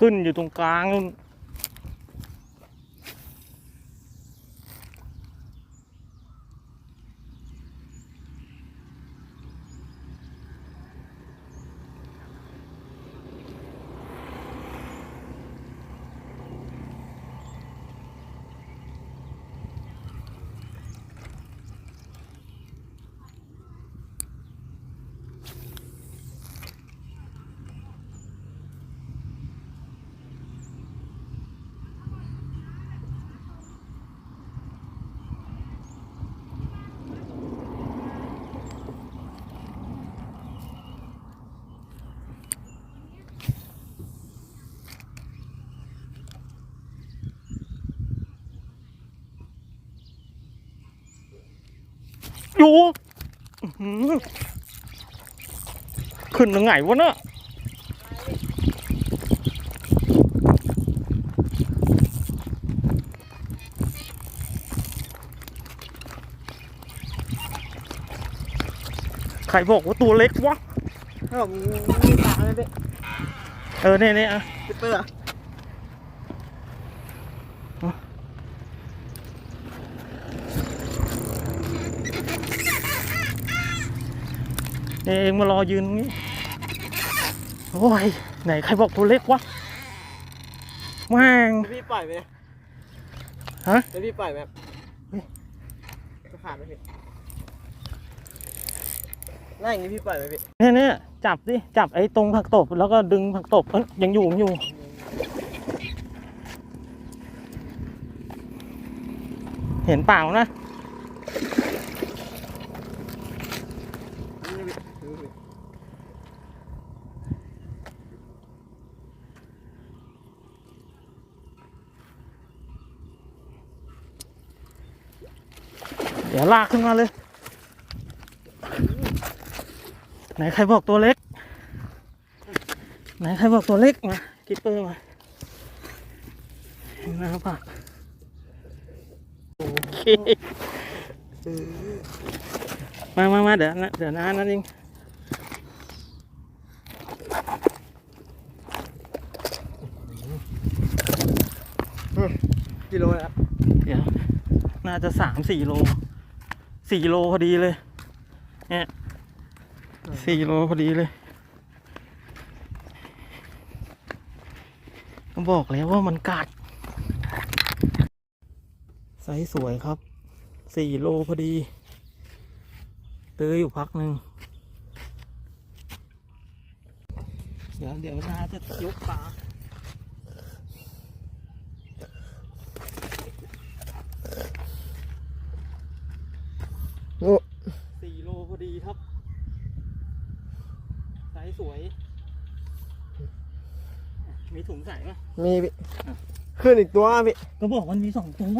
ขึ้นอยู่ตรงกลางนู่น อยู่อื้อหือขึ้นยังไงวะเนี่ยใครบอกว่าตัวเล็กวะถ้าผมมีปากเลยพี่เออเนี่ยเนี่ยอะปิดเปอร์ เนี่ยเองมารอยืนตรงนี้ โอ้ย ไหนใครบอกตัวเล็กวะแม่งเดี๋ยวพี่ปล่อยไปเลยฮะเดี๋ยวพี่ปล่อยไปครับเฮ้ยจะขาดไหมพี่น่าอย่างนี้พี่ปล่อยไหมพี่เนี่ยเนี่ยจับดิ จับไอ้ตรงผักตบ แล้วก็ดึงผักตบเอ้ยยังอยู่ยังอยู่ เห็นเปล่านะ นี่พี่ดูพี่ เดี๋ยวลากขึ้นมาเลย ไหนใครบอกตัวเล็ก ไหนใครบอกตัวเล็กมากิปเปอร์มาเห็นไหมครับโอเคมามามาเดี๋ยวนะเดี๋ยวนะนั่นเองกิโลแล้วเดี๋ยว น่าจะสามสี่โล สี่โลพอดีเลย เนี่ยสี่โลพอดีเลยก็บอกแล้วว่ามันกัดไซส์สวยครับสี่โลพอดี ตื้ออยู่พักหนึ่งเดี๋ยวเดี๋ยวนาจะยกปลา โอ้ สี่โลพอดีครับ ไซ ส์สวย มีถุงใส่ปะมีพี่ขึ้นอีกตัวพี่ก็บอกมันมีสองตัว